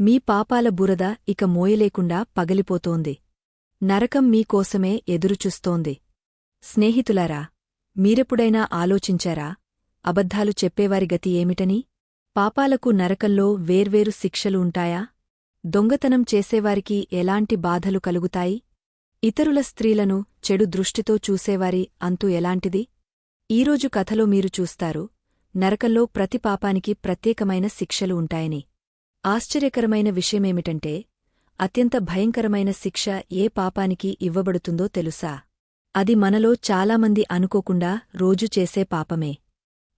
మీ పాపాల బురద ఇక మోయలేకుండా పగిలిపోతోంది. నరకం మీకోసమే ఎదురుచూస్తోంది. స్నేహితులారా మీరెప్పుడైనా ఆలోచించారా అబద్ధాలు చెప్పేవారి గతి ఏమిటని? పాపాలకు నరకంలో వేర్వేరు శిక్షలు ఉంటాయా? దొంగతనం చేసేవారికి ఎలాంటి బాధలు కలుగుతాయి? ఇతరుల స్త్రీలను చెడు దృష్టితో చూసేవారి అంతు ఎలాంటిది? ఈరోజు కథలో మీరు చూస్తారు నరకంలో ప్రతి పాపానికి ప్రత్యేకమైన శిక్షలు ఉంటాయని. ఆశ్చర్యకరమైన విషయమేమిటంటే అత్యంత భయంకరమైన శిక్ష ఏ పాపానికి ఇవ్వబడుతుందో తెలుసా? అది మనలో చాలామంది అనుకోకుండా రోజు చేసే పాపమే.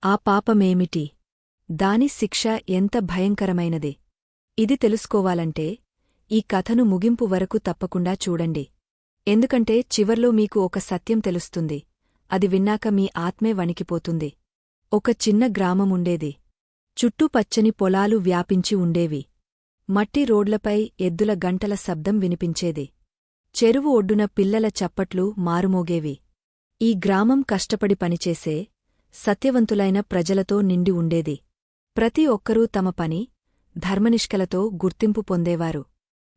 ఆ పాపమేమిటి? దాని శిక్ష ఎంత భయంకరమైనది? ఇది తెలుసుకోవాలంటే ఈ కథను ముగింపు వరకు తప్పకుండా చూడండి. ఎందుకంటే చివర్లో మీకు ఒక సత్యం తెలుస్తుంది. అది విన్నాక మీ ఆత్మే వణికిపోతుంది. ఒక చిన్న గ్రామముండేది. చుట్టూ పచ్చని పొలాలు వ్యాపించి ఉండేవి. మట్టి రోడ్లపై ఎద్దుల గంటల శబ్దం వినిపించేది. చెరువు ఒడ్డున పిల్లల చప్పట్లు మారుమోగేవి. ఈ గ్రామం కష్టపడి పనిచేసే సత్యవంతులైన ప్రజలతో నిండి ఉండేది. ప్రతి ఒక్కరూ తమ పని ధర్మనిష్కలతో గుర్తింపు పొందేవారు.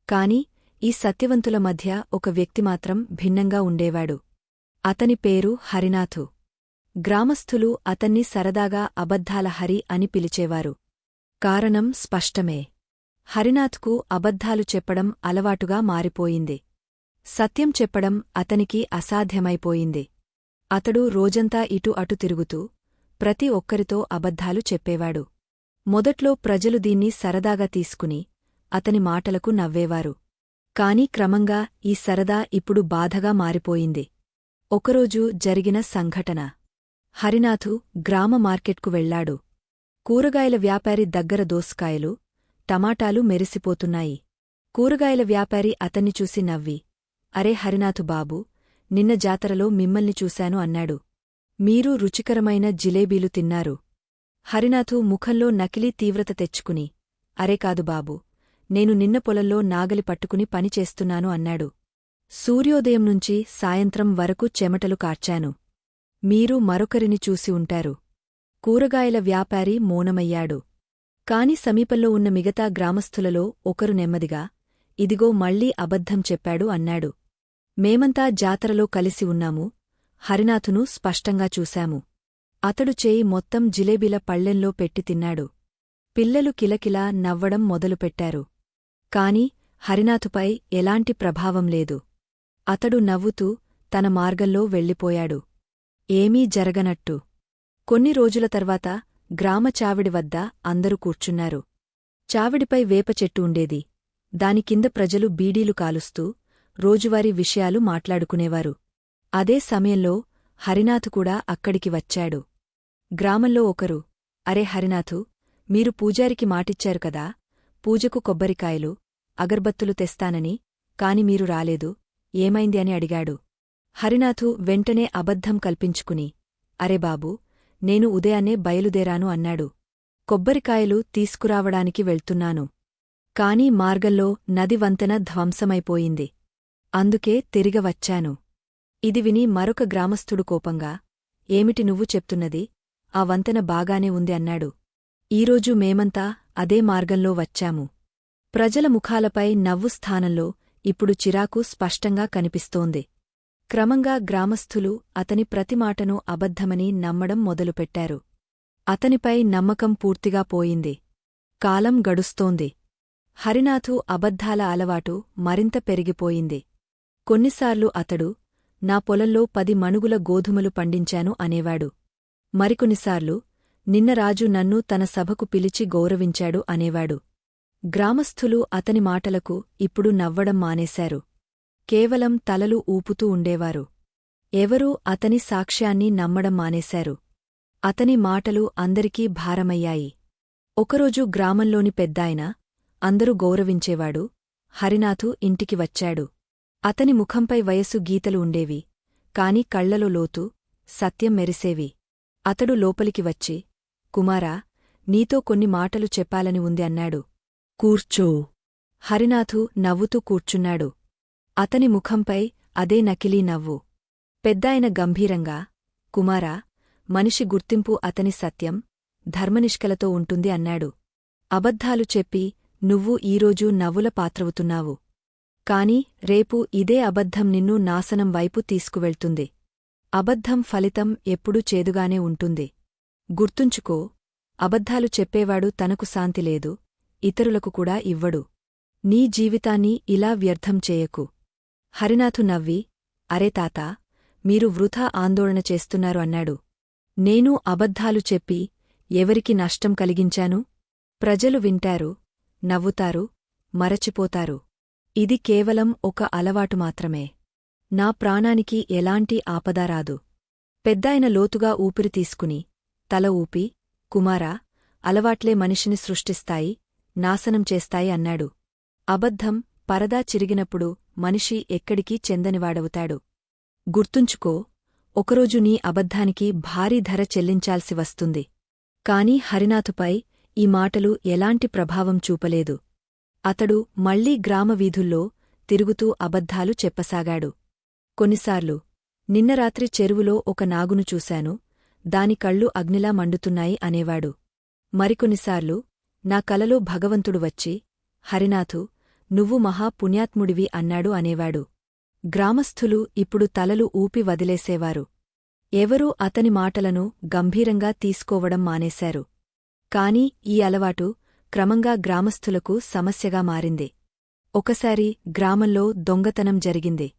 కాని ఈ సత్యవంతుల మధ్య ఒక వ్యక్తి మాత్రం భిన్నంగా ఉండేవాడు. అతని పేరు హరినాథు. గ్రామస్థులు అతన్ని సరదాగా అబద్ధాల హరి అని పిలిచేవారు. కారణం స్పష్టమే. హరినాథ్కు అబద్ధాలు చెప్పడం అలవాటుగా మారిపోయింది. సత్యం చెప్పడం అతనికి అసాధ్యమైపోయింది. అతడు రోజంతా ఇటు అటు తిరుగుతూ ప్రతి ఒక్కరితో అబద్ధాలు చెప్పేవాడు. మొదట్లో ప్రజలు దీన్ని సరదాగా తీసుకుని అతని మాటలకు నవ్వేవారు. కాని క్రమంగా ఈ సరదా ఇప్పుడు బాధగా మారిపోయింది. ఒకరోజు జరిగిన సంఘటన. హరినాథు గ్రామ మార్కెట్కు వెళ్ళాడు కూరగాయల వ్యాపారి దగ్గర దోసకాయలు టమాటాలు మెరిసిపోతున్నాయి. కూరగాయల వ్యాపారి అతన్ని చూసి నవ్వి అరే హరినాథు బాబూ నిన్న జాతరలో మిమ్మల్ని చూశాను అన్నాడు. మీరు రుచికరమైన జిలేబీలు తిన్నారు. హరినాథు ముఖంలో నకిలీ తీవ్రత తెచ్చుకుని అరే కాదు బాబూ నేను నిన్న పొలంలో నాగలి పట్టుకుని పనిచేస్తున్నాను అన్నాడు. సూర్యోదయం నుంచి సాయంత్రం వరకు చెమటలు కార్చాను. మీరు మరొకరిని చూసి ఉంటారు. కూరగాయల వ్యాపారి మౌనమయ్యాడు. కాని సమీపంలో ఉన్న మిగతా గ్రామస్థులలో ఒకరు నెమ్మదిగా ఇదిగో మళ్ళీ అబద్ధం చెప్పాడు అన్నాడు. మేమంతా జాతరలో కలిసి ఉన్నాము. హరినాథును స్పష్టంగా చూశాము. అతడు చేయి మొత్తం జిలేబీల పళ్ళెంలో పెట్టి తిన్నాడు. పిల్లలు కిలకిలా నవ్వడం మొదలుపెట్టారు. కాని హరినాథుపై ఎలాంటి ప్రభావం లేదు. అతడు నవ్వుతూ తన మార్గంలో వెళ్ళిపోయాడు. ఏమీ జరగనట్టు. కొన్ని రోజుల తర్వాత గ్రామ చావిడి వద్ద అందరూ కూర్చున్నారు. చావిడిపై వేప చెట్టు ఉండేది. దాని కింద ప్రజలు బీడీలు కాలుస్తూ రోజువారీ విషయాలు మాట్లాడుకునేవారు. అదే సమయంలో హరినాథ్ కూడా అక్కడికి వచ్చాడు. గ్రామంలో ఒకరు అరే హరినాథు మీరు పూజారికి మాటిచ్చారు కదా పూజకు కొబ్బరికాయలు అగర్బత్తులు తెస్తానని కాని మీరు రాలేదు ఏమైంది అని అడిగాడు. హరినాథు వెంటనే అబద్ధం కల్పించుకుని అరే బాబూ నేను ఉదయాన్నే బయలుదేరాను అన్నాడు. కొబ్బరికాయలు తీసుకురావడానికి వెళ్తున్నాను. కాని మార్గంలో నది వంతెన ధ్వంసమైపోయింది. అందుకే తిరిగవచ్చాను ఇది విని మరొక గ్రామస్థుడు కోపంగా ఏమిటి నువ్వు చెప్తున్నది? ఆ వంతెన బాగానే ఉంది అన్నాడు. ఈరోజు మేమంతా అదే మార్గంలో వచ్చాము. ప్రజల ముఖాలపై నవ్వు స్థానంలో ఇప్పుడు చిరాకు స్పష్టంగా కనిపిస్తోంది. క్రమంగా గ్రామస్థులు అతని ప్రతిమాటను అబద్ధమని నమ్మడం మొదలుపెట్టారు. అతనిపై నమ్మకం పూర్తిగా పోయింది. కాలం గడుస్తోంది. హరినాథు అబద్ధాల అలవాటు మరింత పెరిగిపోయింది. కొన్నిసార్లు అతడు నా పొలంలో పది మణుగుల గోధుమలు పండించాను అనేవాడు. మరికొన్నిసార్లు నిన్న రాజు నన్ను తన సభకు పిలిచి గౌరవించాడు అనేవాడు. గ్రామస్థులు అతని మాటలకు ఇప్పుడు నవ్వడం మానేశారు. కేవలం తలలు ఊపుతూ ఉండేవారు. ఎవరూ అతని సాక్ష్యాన్ని నమ్మడం మానేశారు. అతని మాటలు అందరికీ భారమయ్యాయి. ఒకరోజు గ్రామంలోని పెద్దాయన అందరూ గౌరవించేవాడు హరినాథు ఇంటికి వచ్చాడు. అతని ముఖంపై వయస్సు గీతలు ఉండేవి కాని కళ్ళలో లోతు సత్యం మెరిసేవి. అతడు లోపలికి వచ్చి కుమారా నీతో కొన్ని మాటలు చెప్పాలని ఉంది అన్నాడు. కూర్చో. హరినాథు నవ్వుతూ కూర్చున్నాడు. అతని ముఖంపై అదే నకిలీ నవ్వు. పెద్దాయన గంభీరంగా కుమారా మనిషి గుర్తింపు అతని సత్యం ధర్మనిష్కలతో ఉంటుంది అన్నాడు. అబద్ధాలు చెప్పి నువ్వు ఈరోజు నవ్వుల పాత్రవుతున్నావు. కాని రేపు ఇదే అబద్ధం నిన్ను నాశనం వైపు తీసుకువెళ్తుంది. అబద్ధం ఫలితం ఎప్పుడూ చేదుగానే ఉంటుంది. గుర్తుంచుకో అబద్ధాలు చెప్పేవాడు తనకు శాంతి లేదు ఇతరులకు కూడా ఇవ్వడు. నీ జీవితాన్ని ఇలా వ్యర్థం చేయకు. హరినాథు నవ్వి అరే తాత మీరు వృథా ఆందోళన చేస్తున్నారు అన్నాడు. నేను అబద్ధాలు చెప్పి ఎవరికి నష్టం కలిగించాను? ప్రజలు వింటారు నవ్వుతారు మరచిపోతారు. ఇది కేవలం ఒక అలవాటు మాత్రమే. నా ప్రాణానికి ఎలాంటి ఆపద రాదు. పెద్దాయన లోతుగా ఊపిరి తీసుకుని తల ఊపి కుమారా అలవాట్లే మనిషిని సృష్టిస్తాయి నాశనం చేస్తాయి అన్నాడు. అబద్ధం పరదా చిరిగినప్పుడు మనిషి ఎక్కడికీ చెందనివాడవుతాడు. గుర్తుంచుకో ఒకరోజు నీ అబద్ధానికి భారీ ధర చెల్లించాల్సి వస్తుంది. కాని హరినాథుపై ఈ మాటలు ఎలాంటి ప్రభావం చూపలేదు. అతడు మళ్ళీ గ్రామవీధుల్లో తిరుగుతూ అబద్ధాలు చెప్పసాగాడు. కొన్నిసార్లు నిన్న రాత్రి చెరువులో ఒక నాగును చూశాను దాని కళ్ళు అగ్నిలా మండుతున్నాయి అనేవాడు. మరికొన్నిసార్లు నా కలలో భగవంతుడు వచ్చి హరినాథు నువ్వు మహా పుణ్యాత్ముడివి అన్నాడు అనేవాడు. గ్రామస్థులు ఇప్పుడు తలలు ఊపి వదిలేసేవారు. ఎవరూ అతని మాటలను గంభీరంగా తీసుకోవడం మానేశారు. కాని ఈ అలవాటు క్రమంగా గ్రామస్థులకు సమస్యగా మారింది. ఒకసారి గ్రామంలో దొంగతనం జరిగింది.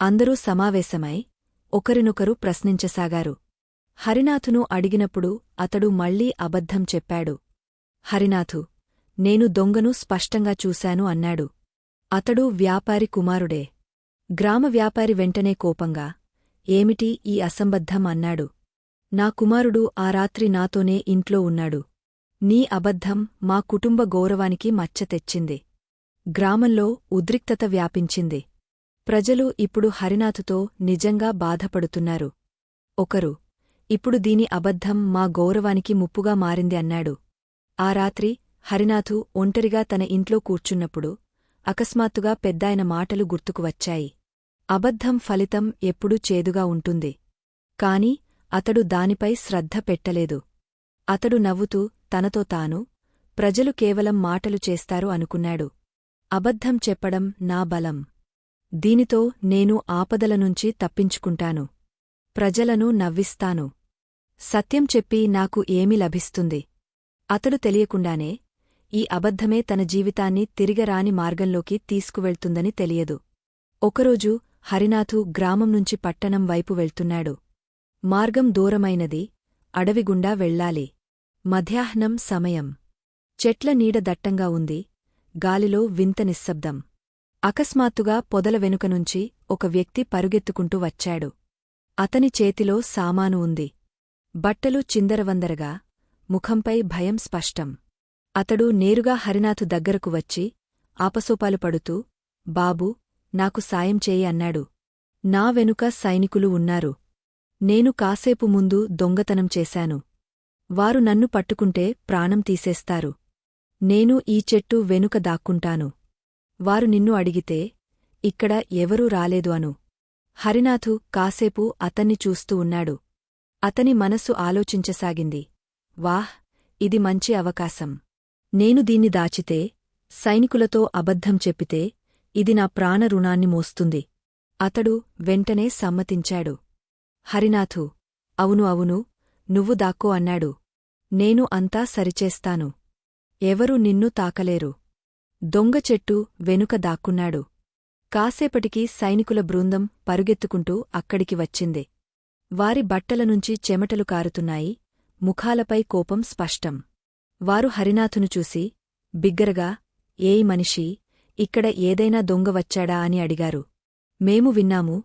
అందరూ సమావేశమై ఒకరినొకరు ప్రశ్నించసాగారు. హరినాథును అడిగినప్పుడు అతడు మళ్ళీ అబద్ధం చెప్పాడు. హరినాథు నేను దొంగను స్పష్టంగా చూశాను అన్నాడు. అతడు వ్యాపారి కుమారుడే. గ్రామ వ్యాపారి వెంటనే కోపంగా ఏమిటి ఈ అసంబద్ధం? అన్నాడు. నా కుమారుడు ఆ రాత్రి నాతోనే ఇంట్లో ఉన్నాడు. నీ అబద్ధం మా కుటుంబ గౌరవానికి మచ్చ తెచ్చింది. గ్రామంలో ఉద్రిక్తత వ్యాపించింది. ప్రజలు ఇప్పుడు హరినాథుతో నిజంగా బాధపడుతున్నారు. ఒకరు ఇప్పుడు దీని అబద్ధం మా గౌరవానికి ముప్పుగా మారింది అన్నాడు. ఆ రాత్రి హరినాథు ఒంటరిగా తన ఇంట్లో కూర్చున్నప్పుడు అకస్మాత్తుగా పెద్దాయన మాటలు గుర్తుకు వచ్చాయి. అబద్ధం ఫలితం ఎప్పుడూ చేదుగా ఉంటుంది. కాని అతడు దానిపై శ్రద్ధ పెట్టలేదు. అతడు నవ్వుతూ తనతో తాను ప్రజలు కేవలం మాటలు చేస్తారు అనుకున్నాడు. అబద్ధం చెప్పడం నా బలం. దీనితో నేను ఆపదల నుంచి తప్పించుకుంటాను. ప్రజలను నవ్విస్తాను. సత్యం చెప్పి నాకు ఏమి లభిస్తుంది? అతడు తెలియకుండానే ఈ అబద్ధమే తన జీవితాన్ని తిరిగరాని మార్గంలోకి తీసుకువెళ్తుందని తెలియదు. ఒకరోజు హరినాథు గ్రామం నుంచి పట్టణం వైపు వెళ్తున్నాడు. మార్గం దూరమైనది అడవిగుండా వెళ్ళాలి. మధ్యాహ్నం సమయం. చెట్ల నీడ దట్టంగా ఉంది గాలిలో వింత నిశ్శబ్దం. అకస్మాత్తుగా పొదల వెనుకనుంచి ఒక వ్యక్తి పరుగెత్తుకుంటూ వచ్చాడు. అతని చేతిలో సామాను ఉంది. బట్టలు చిందరవందరగా ముఖంపై భయం స్పష్టం. అతడు నేరుగా హరినాథు దగ్గరకు వచ్చి ఆపసోపాలు పడుతూ బాబూ నాకు సాయం చేయి అన్నాడు. నా వెనుక సైనికులు ఉన్నారు. నేను కాసేపు ముందు దొంగతనం చేశాను. వారు నన్ను పట్టుకుంటే ప్రాణం తీసేస్తారు. నేను ఈ చెట్టు వెనుక దాక్కుంటాను. వారు నిన్ను అడిగితే ఇక్కడ ఎవరూ రాలేదు అను. హరినాథు కాసేపు అతన్ని చూస్తూ ఉన్నాడు. అతని మనసు ఆలోచించసాగింది. వాహ్ ఇది మంచి అవకాశం. నేను దీన్ని దాచితే సైనికులతో అబద్ధం చెప్పితే ఇది నా ప్రాణ రుణాన్ని మోస్తుంది. అతడు వెంటనే సమ్మతించాడు. హరినాథు అవును అవును నువ్వు దాక్కో అన్నాడు. నేను అంతా సరిచేస్తాను. ఎవరూ నిన్ను తాకలేరు. దొంగ చెట్టు వెనుక దాక్కున్నాడు. కాసేపటికి సైనికుల బృందం పరుగెత్తుకుంటూ అక్కడికి వచ్చింది. వారి బట్టలనుంచి చెమటలు కారుతున్నాయి. ముఖాలపై కోపం స్పష్టం. వారు హరినాథును చూసి బిగ్గరగా ఏయ్ మనిషీ ఇక్కడ ఏదైనా దొంగ వచ్చాడా? అని అడిగారు. మేము విన్నాము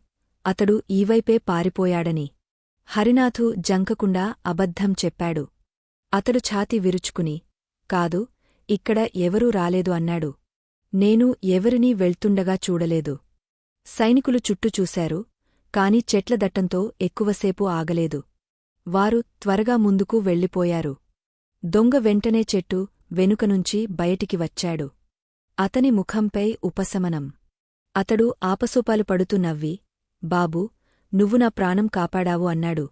అతడు ఈవైపే పారిపోయాడని. హరినాథు జంకకుండా అబద్ధం చెప్పాడు. అతడు ఛాతి విరుచుకుని కాదు ఇక్కడ ఎవరూ రాలేదు అన్నాడు. నేను ఎవరినీ వెళ్తుండగా చూడలేదు. సైనికులు చుట్టూ చూశారు కాని చెట్లదట్టంతో ఎక్కువసేపు ఆగలేదు. వారు త్వరగా ముందుకు వెళ్ళిపోయారు. దొంగ వెంటనే చెట్టు వెనుకనుంచి బయటికి వచ్చాడు. అతని ముఖంపై ఉపశమనం. అతడు ఆపసోపాలు పడుతూ నవ్వి బాబూ నువ్వు నా ప్రాణం కాపాడావు అన్నాడు.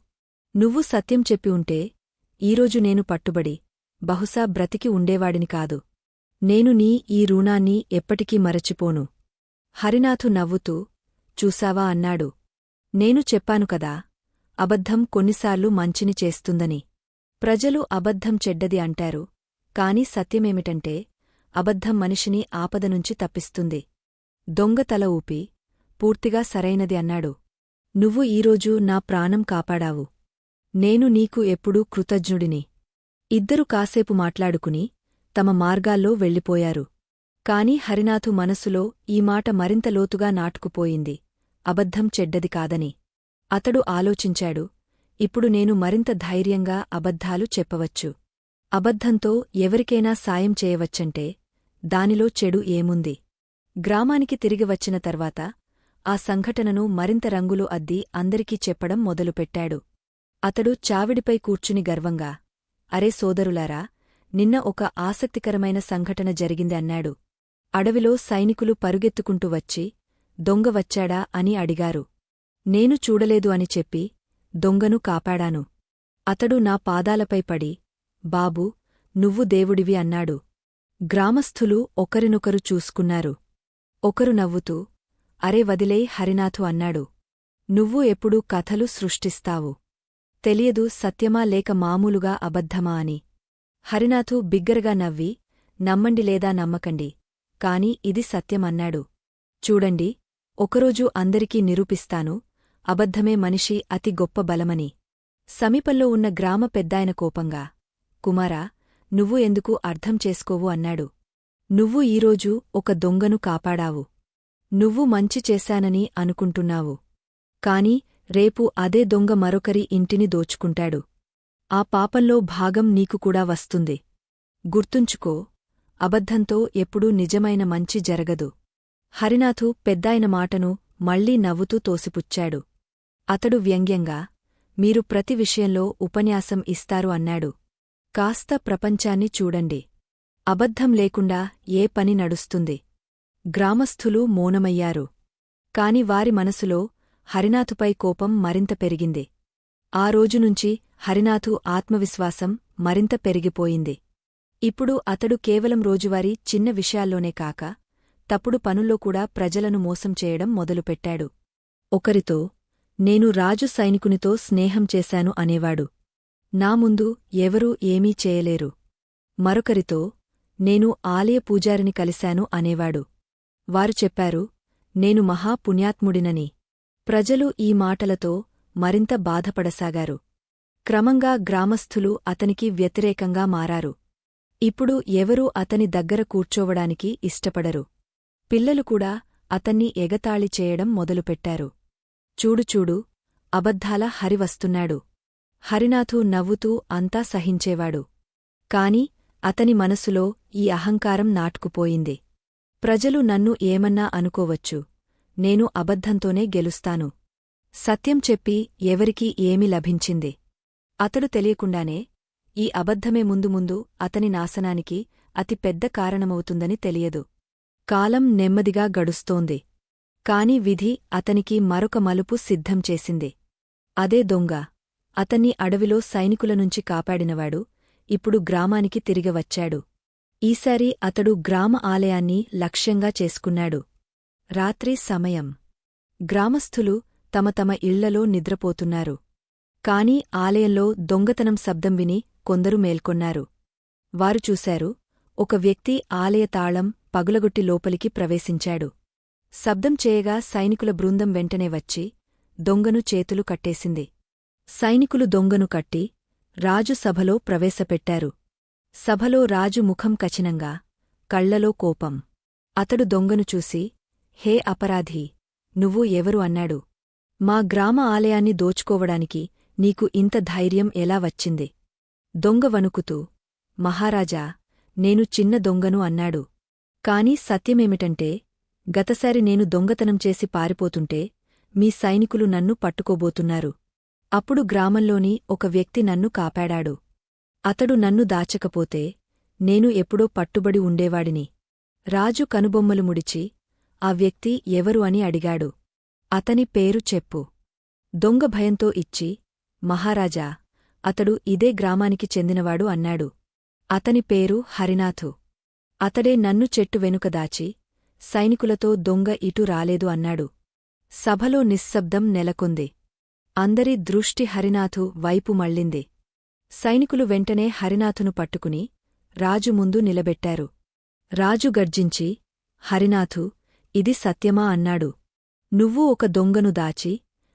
నువ్వు సత్యం చెప్పి ఉంటే ఈరోజు నేను పట్టుబడి బహుశా బ్రతికి ఉండేవాడిని కాదు. నేను నీ ఈ రుణాన్ని ఎప్పటికీ మరచిపోను హరినాథు నవ్వుతూ చూసావా అన్నాడు. నేను చెప్పాను కదా అబద్ధం కొన్నిసార్లు మంచిని చేస్తుందని. ప్రజలు అబద్ధం చెడ్డది అంటారు. కాని సత్యమేమిటంటే అబద్ధం మనిషిని ఆపద నుంచి తప్పిస్తుంది. దొంగ తల ఊపి పూర్తిగా సరైనది అన్నాడు. నువ్వు ఈరోజు నా ప్రాణం కాపాడావు. నేను నీకు ఎప్పుడూ కృతజ్ఞుడిని. ఇద్దరు కాసేపు మాట్లాడుకుని తమ మార్గాల్లో వెళ్ళిపోయారు. కాని హరినాథు మనసులో ఈ మాట మరింత లోతుగా నాటుకుపోయింది. అబద్ధం చెడ్డది కాదని. అతడు ఆలోచించాడు ఇప్పుడు నేను మరింత ధైర్యంగా అబద్ధాలు చెప్పవచ్చు. అబద్ధంతో ఎవరికైనా సాయం చేయవచ్చంటే దానిలో చెడు ఏముంది? గ్రామానికి తిరిగి వచ్చిన తర్వాత ఆ సంఘటనను మరింత రంగులు అద్ది అందరికీ చెప్పడం మొదలుపెట్టాడు. అతడు చావిడిపై కూర్చుని గర్వంగా అరే సోదరులారా నిన్న ఒక ఆసక్తికరమైన సంఘటన జరిగింది అన్నాడు. అడవిలో సైనికులు పరుగెత్తుకుంటూ వచ్చి దొంగ వచ్చాడా? అని అడిగారు. నేను చూడలేదు అని చెప్పి దొంగను కాపాడాను. అతడు నా పాదాలపై పడి బాబూ నువ్వు దేవుడివి అన్నాడు. గ్రామస్థులు ఒకరినొకరు చూసుకున్నారు. ఒకరు నవ్వుతూ అరే వదిలే హరినాథు అన్నాడు. నువ్వు ఎప్పుడూ కథలు సృష్టిస్తావు. తెలియదు సత్యమా లేక మామూలుగా అబద్ధమా అని. హరినాథు బిగ్గరగా నవ్వి నమ్మండి లేదా నమ్మకండి కాని ఇది సత్యమన్నాడు చూడండి ఒకరోజు అందరికీ నిరూపిస్తాను అబద్ధమే మనిషి అతి గొప్ప బలమని. సమీపంలో ఉన్న గ్రామ పెద్దాయన కోపంగా కుమారా నువ్వు ఎందుకు అర్థం చేసుకోవు? అన్నాడు. నువ్వు ఈరోజు ఒక దొంగను కాపాడావు. నువ్వు మంచి చేశానని అనుకుంటున్నావు. కాని రేపు అదే దొంగ మరొకరి ఇంటిని దోచుకుంటాడు. ఆ పాపంలో భాగం నీకు కూడా వస్తుంది. గుర్తుంచుకో అబద్ధంతో ఎప్పుడూ నిజమైన మంచి జరగదు. హరినాథు పెద్దాయన మాటను మళ్ళీ నవ్వుతూ తోసిపుచ్చాడు. అతడు వ్యంగ్యంగా మీరు ప్రతి విషయంలో ఉపన్యాసం ఇస్తారు అన్నాడు. కాస్త ప్రపంచాన్ని చూడండి. అబద్ధం లేకుండా ఏ పని నడుస్తుంది? గ్రామస్థులు మౌనమయ్యారు. కాని వారి మనసులో హరినాథుపై కోపం మరింత పెరిగింది. ఆ రోజునుంచి హరినాథు ఆత్మవిశ్వాసం మరింత పెరిగిపోయింది. ఇప్పుడు అతడు కేవలం రోజువారీ చిన్న విషయాల్లోనే కాక తప్పుడు పనుల్లో కూడా ప్రజలను మోసం చేయడం మొదలుపెట్టాడు. ఒకరితో నేను రాజు సైనికునితో స్నేహం చేశాను అనేవాడు. నా ముందు ఎవరూ ఏమీ చేయలేరు. మరొకరితో నేను ఆలయ పూజారిని కలిశాను అనేవాడు. వారు చెప్పారు నేను మహాపుణ్యాత్ముడినని ప్రజలు ఈ మాటలతో మరింత బాధపడసాగారు. క్రమంగా గ్రామస్థులు అతనికి వ్యతిరేకంగా మారారు. ఇప్పుడు ఎవరూ అతని దగ్గర కూర్చోవడానికి ఇష్టపడరు. పిల్లలు కూడా అతన్ని ఎగతాళి చేయడం మొదలుపెట్టారు. చూడుచూడు అబద్ధాల హరి వస్తున్నాడు. హరినాథు నవ్వుతూ అంతా సహించేవాడు. కాని అతని మనసులో ఈ అహంకారం నాటుకుపోయింది. ప్రజలు నన్ను ఏమన్నా అనుకోవచ్చు. నేను అబద్ధంతోనే గెలుస్తాను. సత్యం చెప్పి ఎవరికీ ఏమి లభించింది. అతడు తెలియకుండానే ఈ అబద్ధమే ముందు ముందు అతని నాశనానికి అతి పెద్ద కారణమవుతుందని తెలియదు. కాలం నెమ్మదిగా గడుస్తోంది. కాని విధి అతనికి మరొక మలుపు సిద్ధం చేసింది. అదే దొంగ. అతన్ని అడవిలో సైనికుల నుంచి కాపాడినవాడు ఇప్పుడు గ్రామానికి తిరిగివచ్చాడు ఈసారి అతడు గ్రామ ఆలయాన్ని లక్ష్యంగా చేసుకున్నాడు. రాత్రి సమయం. గ్రామస్థులు తమ తమ ఇళ్ళలో నిద్రపోతున్నారు. కాని ఆలయంలో దొంగతనం శబ్దం విని కొందరు మేల్కొన్నారు. వారు చూశారు ఒక వ్యక్తి ఆలయ తాళం పగులగొట్టి లోపలికి ప్రవేశించాడు. శబ్దం చేయగా సైనికుల బృందం వెంటనే వచ్చి దొంగను చేతులు కట్టేసింది. సైనికులు దొంగను కట్టి రాజు సభలో ప్రవేశపెట్టారు. సభలో రాజు ముఖం కచినంగా కళ్ళలో కోపం. అతడు దొంగను చూసి హే అపరాధీ! నువ్వు ఎవరు అన్నాడు? మా గ్రామ ఆలయాన్ని దోచుకోవడానికి నీకు ఇంత ధైర్యం ఎలా వచ్చింది? దొంగ వణుకుతూ మహారాజా నేను చిన్న దొంగను అన్నాడు. కాని సత్యమేమిటంటే గతసారి నేను దొంగతనం చేసి పారిపోతుంటే మీ సైనికులు నన్ను పట్టుకోబోతున్నారు. అప్పుడు గ్రామంలోని ఒక వ్యక్తి నన్ను కాపాడాడు. అతడు నన్ను దాచకపోతే నేను ఎప్పుడో పట్టుబడి ఉండేవాడిని. రాజు కనుబొమ్మలు ముడిచి ఆ వ్యక్తి ఎవరు అని అడిగాడు. అతని పేరు చెప్పు దొంగ భయంతో ఇచ్చి మహారాజా అతడు ఇదే గ్రామానికి చెందినవాడు అన్నాడు. అతని పేరు హరినాథు. అతడే నన్ను చెట్టు వెనుక దాచి సైనికులతో దొంగ ఇటు రాలేదు అన్నాడు. సభలో నిశ్శబ్దం నెలకొంది. అందరి దృష్టి హరినాథు వైపు మళ్ళింది. సైనికులు వెంటనే హరినాథును పట్టుకుని రాజు ముందు నిలబెట్టారు. రాజు గర్జించి హరినాథు ఇది సత్యమా? అన్నాడు. నువ్వు ఒక దొంగను దాచి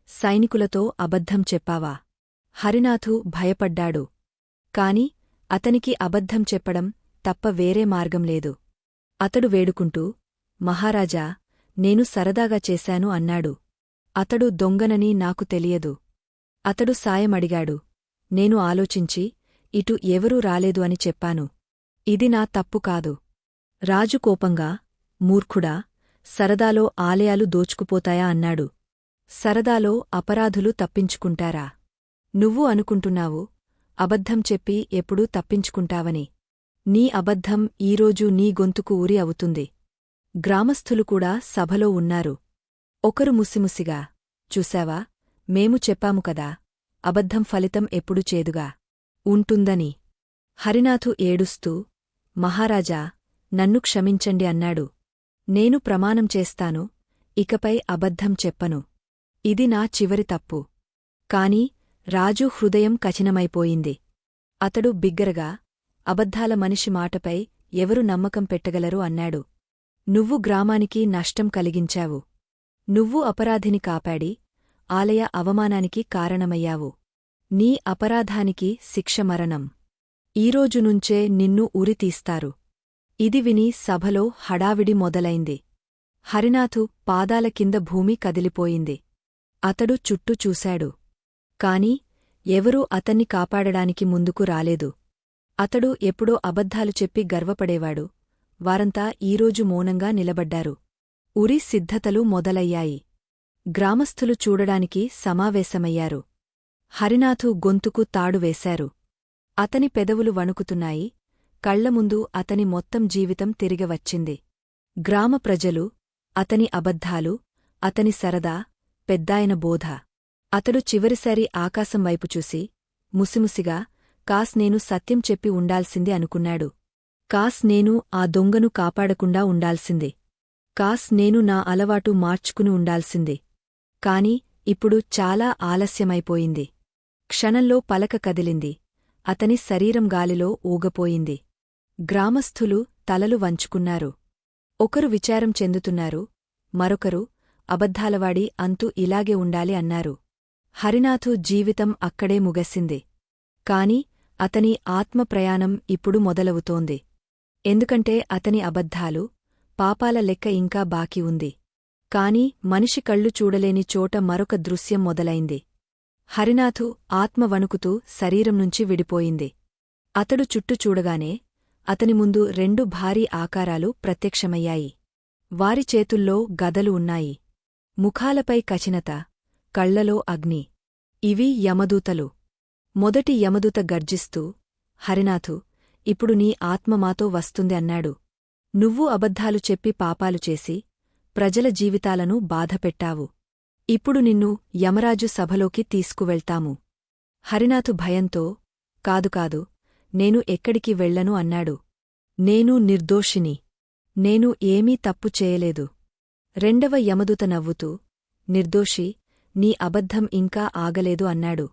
సైనికులతో అబద్ధం చెప్పావా? హరినాథు భయపడ్డాడు. కాని అతనికి అబద్ధం చెప్పడం తప్ప వేరే మార్గం లేదు. అతడు వేడుకుంటూ మహారాజా నేను సరదాగా చేశాను అన్నాడు. అతడు దొంగనని నాకు తెలియదు. అతడు సాయమడిగాడు. నేను ఆలోచించి ఇటు ఎవరూ రాలేదు అని చెప్పాను. ఇది నా తప్పు కాదు. రాజు కోపంగా మూర్ఖుడా సరదాలో ఆలయాలు దోచుకుపోతాయా అన్నాడు. సరదాలో అపరాధులు తప్పించుకుంటారా? నువ్వు అనుకుంటున్నావు అబద్ధం చెప్పి ఎప్పుడూ తప్పించుకుంటావని. నీ అబద్ధం ఈరోజు నీ గొంతుకు ఊరి అవుతుంది. గ్రామస్థులు కూడా సభలో ఉన్నారు. ఒకరు ముసిముసిగా చూశావా మేము చెప్పాము కదా అబద్ధం ఫలితం ఎప్పుడు చేదుగా ఉంటుందని. హరినాథు ఏడుస్తూ మహారాజా నన్ను క్షమించండి అన్నాడు. నేను ప్రమాణం చేస్తాను ఇకపై అబద్ధం చెప్పను. ఇది నా చివరి తప్పు. కాని రాజు హృదయం కఠినమైపోయింది. అతడు బిగ్గరగా అబద్ధాల మనిషి మాటపై ఎవరు నమ్మకం పెట్టగలరు? అన్నాడు. నువ్వు గ్రామానికి నష్టం కలిగించావు. నువ్వు అపరాధిని కాపాడి ఆలయ అవమానానికి కారణమయ్యావు. నీ అపరాధానికి శిక్ష మరణం. ఈరోజునుంచే నిన్ను ఉరితీస్తారు. ఇది విని సభలో హడావిడి మొదలైంది. హరినాథు పాదాల కింద భూమి కదిలిపోయింది. అతడు చుట్టూ చూశాడు. కాని ఎవరూ అతన్ని కాపాడడానికి ముందుకు రాలేదు. అతడు ఎప్పుడో అబద్ధాలు చెప్పి గర్వపడేవాడు. వారంతా ఈరోజు మౌనంగా నిలబడ్డారు. ఉరి సిద్ధతలు మొదలయ్యాయి. గ్రామస్థులు చూడడానికి సమావేశమయ్యారు. హరినాథు గొంతుకు తాడు వేశారు. అతని పెదవులు వణుకుతున్నాయి. కళ్ళముందు అతని మొత్తం జీవితం తిరిగవచ్చింది గ్రామ ప్రజలు అతని అబద్ధాలు అతని సరదా పెద్దాయన బోధ. అతడు చివరిసారి ఆకాశం వైపు చూసి ముసిముసిగా కాస్ నేను సత్యం చెప్పి ఉండాల్సింది అనుకున్నాడు. కాస్ నేను ఆ దొంగను కాపాడకుండా ఉండాల్సింది. కాస్ నేను నా అలవాటు మార్చుకుని ఉండాల్సింది. కాని ఇప్పుడు చాలా ఆలస్యమైపోయింది. క్షణంలో పలక కదిలింది. అతని శరీరం గాలిలో ఊగపోయింది. గ్రామస్థులు తలలు వంచుకున్నారు. ఒకరు విచారం చెందుతున్నారు. మరొకరు అబద్ధాలవాడి అంతు ఇలాగే ఉండాలి అన్నారు. హరినాథు జీవితం అక్కడే ముగసింది. కాని అతని ఆత్మ ప్రయాణం ఇప్పుడు మొదలవుతోంది. ఎందుకంటే అతని అబద్ధాలు పాపాల లెక్క ఇంకా బాకీ ఉంది. కాని మనిషి కళ్ళు చూడలేని చోట మరొక దృశ్యం మొదలైంది. హరినాథు ఆత్మ వణుకుతూ శరీరం నుంచి విడిపోయింది. అతడు చుట్టూ చూడగానే అతని ముందు రెండు భారీ ఆకారాలు ప్రత్యక్షమయ్యాయి. వారి చేతుల్లో గదలు ఉన్నాయి. ముఖాలపై కచినత కళ్ళలో అగ్ని. ఇవి యమదూతలు. మొదటి యమదూత గర్జిస్తూ హరినాథు ఇప్పుడు నీ ఆత్మ మాతో వస్తుంది అన్నాడు. నువ్వు అబద్ధాలు చెప్పి పాపాలు చేసి ప్రజల జీవితాలను బాధపెట్టావు. ఇప్పుడు నిన్ను యమరాజు సభలోకి తీసుకువెళ్తాము. హరినాథు భయంతో కాదుకాదు నేను ఎక్కడికి వెళ్ళను అన్నాడు. నేను నిర్దోషిని. నేను ఏమీ తప్పు చేయలేదు. రెండవ యమదూత నవ్వుతూ నిర్దోషి నీ అబద్ధం ఇంకా ఆగలేదు అన్నాడు.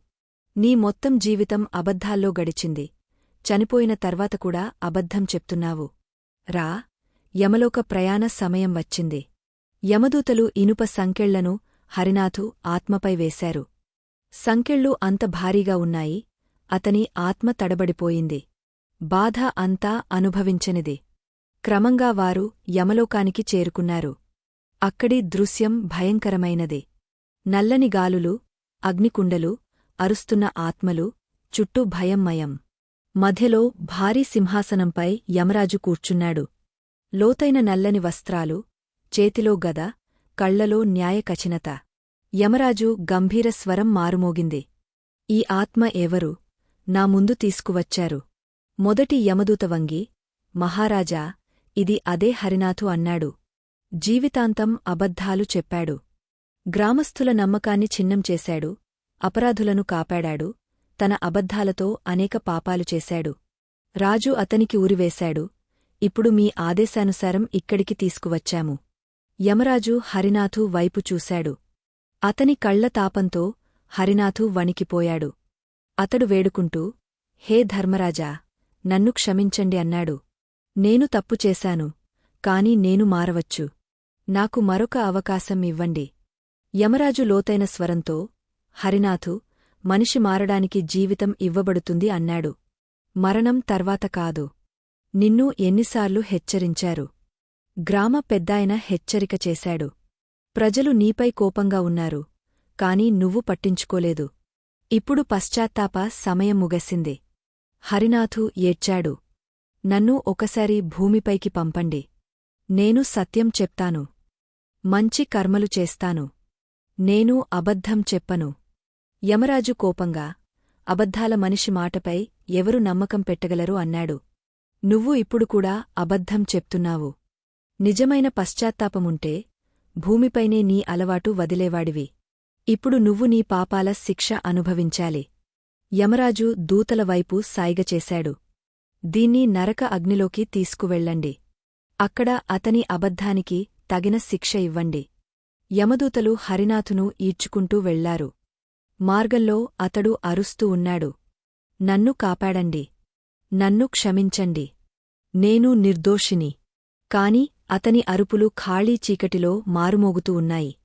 నీ మొత్తం జీవితం అబద్ధాల్లో గడిచింది. చనిపోయిన తర్వాత కూడా అబద్ధం చెప్తున్నావు. రా యమలోక ప్రయాణ సమయం వచ్చింది. యమదూతలు ఇనుప సంకెళ్ళను హరినాథు ఆత్మపై వేశారు. సంకెళ్ళు అంత భారీగా ఉన్నాయి అతని ఆత్మ తడబడిపోయింది. బాధ అంతా అనుభవించనిది. క్రమంగా వారు యమలోకానికి చేరుకున్నారు. అక్కడి దృశ్యం భయంకరమైనది. నల్లని గాలులు అగ్నికుండలు అరుస్తున్న ఆత్మలు చుట్టూ భయంమయం. మధ్యలో భారీ సింహాసనంపై యమరాజు కూర్చున్నాడు. లోతైన నల్లని వస్త్రాలు చేతిలో గద కళ్ళలో న్యాయకచినత. యమరాజు గంభీర స్వరం మారుమోగింది. ఈ ఆత్మ ఎవరు? నా ముందు తీసుకువచ్చారు. మొదటి యమదూత వంగి మహారాజా ఇది అదే హరినాథు అన్నాడు. జీవితాంతం అబద్ధాలు చెప్పాడు. గ్రామస్థుల నమ్మకాన్ని చిన్నం చేశాడు. అపరాధులను కాపాడాడు. తన అబద్ధాలతో అనేక పాపాలు చేశాడు. రాజు అతనికి ఉరివేశాడు ఇప్పుడు మీ ఆదేశానుసారం ఇక్కడికి తీసుకువచ్చాము. యమరాజు హరినాథు వైపు చూశాడు. అతని కళ్ళ తాపంతో హరినాథు వణికిపోయాడు. అతడు వేడుకుంటూ హే ధర్మరాజా నన్ను క్షమించండి అన్నాడు. నేను తప్పు చేశాను కాని నేను మారవచ్చు. నాకు మరొక అవకాశం ఇవ్వండి యమరాజు లోతైన స్వరంతో హరినాథు మనిషి మారడానికి జీవితం ఇవ్వబడుతుంది అన్నాడు. మరణం తర్వాత కాదు. నిన్ను ఎన్నిసార్లు హెచ్చరించారు. గ్రామ పెద్దాయన హెచ్చరిక చేశాడు. ప్రజలు నీపై కోపంగా ఉన్నారు. కాని నువ్వు పట్టించుకోలేదు. ఇప్పుడు పశ్చాత్తాప సమయం ముగసింది. హరినాథు ఏడ్చాడు. నన్ను ఒకసారి భూమిపైకి పంపండి. నేను సత్యం చెప్తాను. మంచి కర్మలు చేస్తాను. నేను అబద్ధం చెప్పను. యమరాజు కోపంగా అబద్ధాల మనిషి మాటపై ఎవరు నమ్మకం పెట్టగలరు అన్నాడు. నువ్వు ఇప్పుడు కూడా అబద్ధం చెప్తున్నావు. నిజమైన పశ్చాత్తాపముంటే భూమిపైనే నీ అలవాటు వదిలేవాడివి. ఇప్పుడు నువ్వు నీ పాపాల శిక్ష అనుభవించాలి. యమరాజు దూతల వైపు దీన్ని నరక అగ్నిలోకి తీసుకువెళ్ళండి. అక్కడ అతని అబద్ధానికి తగిన శిక్ష ఇవ్వండి. యమదూతలు హరినాథును ఈడ్చుకుంటూ వెళ్ళారు. మార్గంలో అతడు అరుస్తూ ఉన్నాడు. నన్ను కాపాడండి. నన్ను క్షమించండి. నేను నిర్దోషిని. కాని అతని అరుపులు ఖాళీ చీకటిలో మారుమోగుతూ ఉన్నాయి.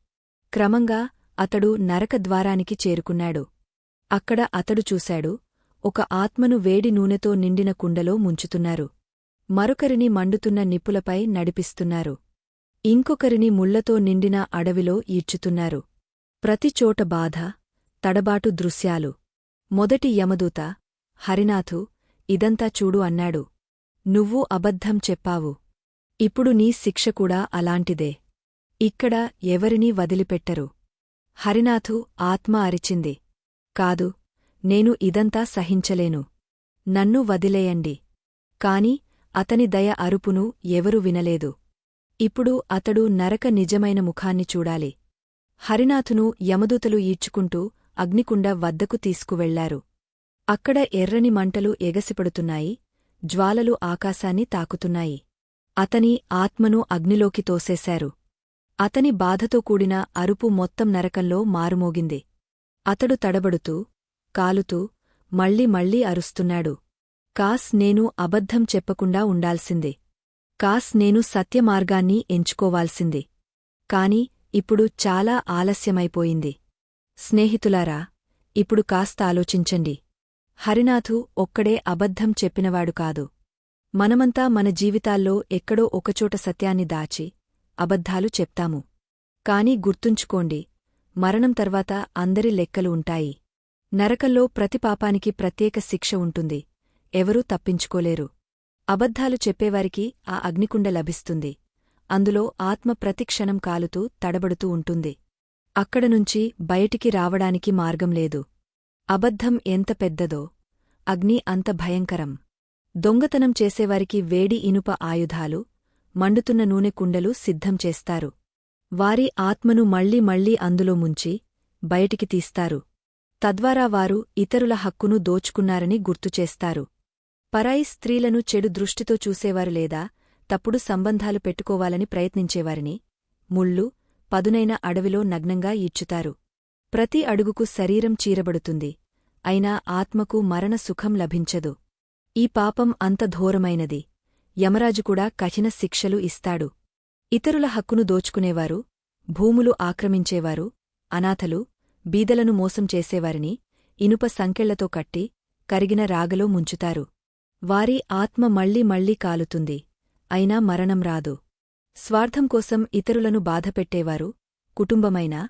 క్రమంగా అతడు నరకద్వారానికి చేరుకున్నాడు. అక్కడ అతడు చూశాడు ఒక ఆత్మను వేడి నూనెతో నిండిన కుండలో ముంచుతున్నారు. మరొకరిని మండుతున్న నిప్పులపై నడిపిస్తున్నారు. ఇంకొకరిని ముళ్ళతో నిండిన అడవిలో ఈడ్చుతున్నారు. ప్రతిచోట బాధ తడబాటు దృశ్యాలు. మొదటి యమదూత హరినాథు ఇదంతా చూడు అన్నాడు. నువ్వు అబద్ధం చెప్పావు. ఇప్పుడు నీ శిక్ష కూడా అలాంటిదే. ఇక్కడ ఎవరినీ వదిలిపెట్టరు. హరినాథు ఆత్మ అరిచింది. కాదు నేను ఇదంతా సహించలేను. నన్ను వదిలేయండి. కాని అతని దయ అరుపును ఎవరు వినలేదు. ఇప్పుడు అతడు నరక నిజమైన ముఖాన్ని చూడాలి. హరినాథును యమదూతలు ఈడ్చుకుంటూ అగ్నికుండ వద్దకు తీసుకువెళ్ళారు. అక్కడ ఎర్రని మంటలు ఎగసిపడుతున్నాయి జ్వాలలు ఆకాశాన్ని తాకుతున్నాయి. అతని ఆత్మను అగ్నిలోకి తోసేశారు. అతని బాధతో కూడిన అరుపు మొత్తం నరకంలో మారుమోగింది. అతడు తడబడుతూ కాలుతూ మళ్ళీ మళ్ళీ అరుస్తున్నాడు. కాస్ నేను అబద్ధం చెప్పకుండా ఉండాల్సింది. కాస్ నేను సత్యమార్గాన్ని ఎంచుకోవాల్సింది. కాని ఇప్పుడు చాలా ఆలస్యమైపోయింది. స్నేహితులారా ఇప్పుడు కాస్త ఆలోచించండి. హరినాథు ఒక్కడే అబద్ధం చెప్పినవాడు కాదు. మనమంతా మన జీవితాల్లో ఎక్కడో ఒకచోట సత్యాన్ని దాచి అబద్ధాలు చెప్తాము. కాని గుర్తుంచుకోండి మరణం తర్వాత అందరి లెక్కలు ఉంటాయి. నరకల్లో ప్రతి పాపానికి ప్రత్యేక శిక్ష ఉంటుంది. ఎవరూ తప్పించుకోలేరు. అబద్ధాలు చెప్పేవారికి ఆ అగ్నికుండ లభిస్తుంది. అందులో ఆత్మ ప్రతిక్షణం కాలుతూ తడబడుతూ ఉంటుంది. అక్కడనుంచి బయటికి రావడానికి మార్గం లేదు. అబద్ధం ఎంత పెద్దదో. అగ్ని అంత భయంకరం. దొంగతనం చేసేవారికి వేడి ఇనుప ఆయుధాలు మండుతున్న నూనె కుండలు సిద్ధం చేస్తారు. వారి ఆత్మను మళ్ళీ మళ్ళీ అందులో ముంచి బయటికి తీస్తారు. తద్వారా వారు ఇతరుల హక్కును దోచుకున్నారని గుర్తుచేస్తారు పరాయి స్త్రీలను చెడు దృష్టితో చూసేవారు లేదా తప్పుడు సంబంధాలు పెట్టుకోవాలని ప్రయత్నించేవారిని ముళ్ళు పదునైన అడవిలో నగ్నంగా ఈడ్చుతారు. ప్రతి అడుగుకు శరీరం చీరబడుతుంది. అయినా ఆత్మకు మరణ సుఖం లభించదు. ఈ పాపం అంత ఘోరమైనది. యమరాజు కూడా కఠిన శిక్షలు ఇస్తాడు. ఇతరుల హక్కును దోచుకునేవారు భూములు ఆక్రమించేవారు అనాథలు బీదలను మోసం చేసేవారిని ఇనుప సంకెళ్ళతో కట్టి కరిగిన రాగలో ముంచుతారు. వారి ఆత్మ మళ్ళీ మళ్ళీ కాలుతుంది. అయినా మరణం రాదు. స్వార్థం కోసం ఇతరులను బాధపెట్టేవారు కుటుంబమైనా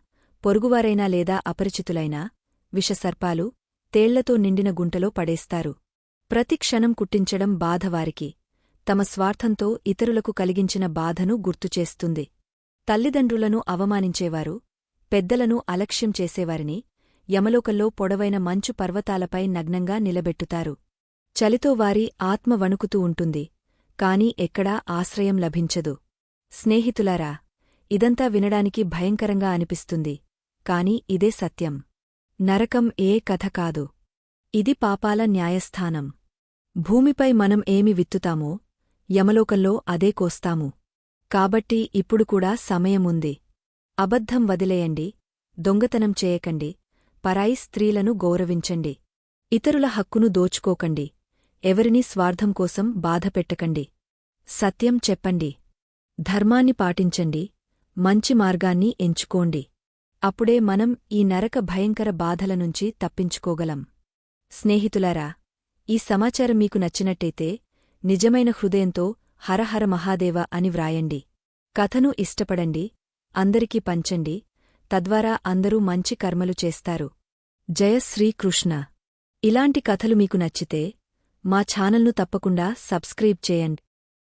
పొరుగువారైనా లేదా అపరిచితులైనా విషసర్పాలు తేళ్ళతో నిండిన గుంటలో పడేస్తారు. ప్రతి క్షణం కుట్టించడం బాధవారికి తమ స్వార్థంతో ఇతరులకు కలిగించిన బాధను గుర్తుచేస్తుంది తల్లిదండ్రులను అవమానించేవారు పెద్దలను అలక్ష్యం చేసేవారిని యమలోకల్లో పొడవైన మంచు పర్వతాలపై నగ్నంగా నిలబెట్టుతారు. చలితో వారి ఆత్మ వణుకుతూ ఉంటుంది కాని ఎక్కడా ఆశ్రయం లభించదు. స్నేహితులారా ఇదంతా వినడానికి భయంకరంగా అనిపిస్తుంది కాని ఇదే సత్యం. నరకం ఏ కథ కాదు. ఇది పాపాల న్యాయస్థానం. భూమిపై మనం ఏమి విత్తుతామో యమలోకంలో అదే కోస్తాము. కాబట్టి ఇప్పుడు కూడా సమయముంది. అబద్ధం వదిలేయండి దొంగతనం చేయకండి పరాయి స్త్రీలను గౌరవించండి ఇతరుల హక్కును దోచుకోకండి ఎవరినీ స్వార్థం కోసం బాధపెట్టకండి. సత్యం చెప్పండి. ధర్మాన్ని పాటించండి మంచి మార్గాన్ని ఎంచుకోండి. అప్పుడే మనం ఈ నరక భయంకర బాధల నుంచి తప్పించుకోగలం. స్నేహితులారా ఈ సమాచారం మీకు నచ్చినట్టయితే నిజమైన హృదయంతో హరహర మహాదేవ అని వ్రాయండి. కథను ఇష్టపడండి అందరికీ పంచండి తద్వారా అందరూ మంచి కర్మలు చేస్తారు. జయ శ్రీకృష్ణ. ఇలాంటి కథలు మీకు నచ్చితే మా ఛానల్ను తప్పకుండా సబ్స్క్రైబ్ చేయండి.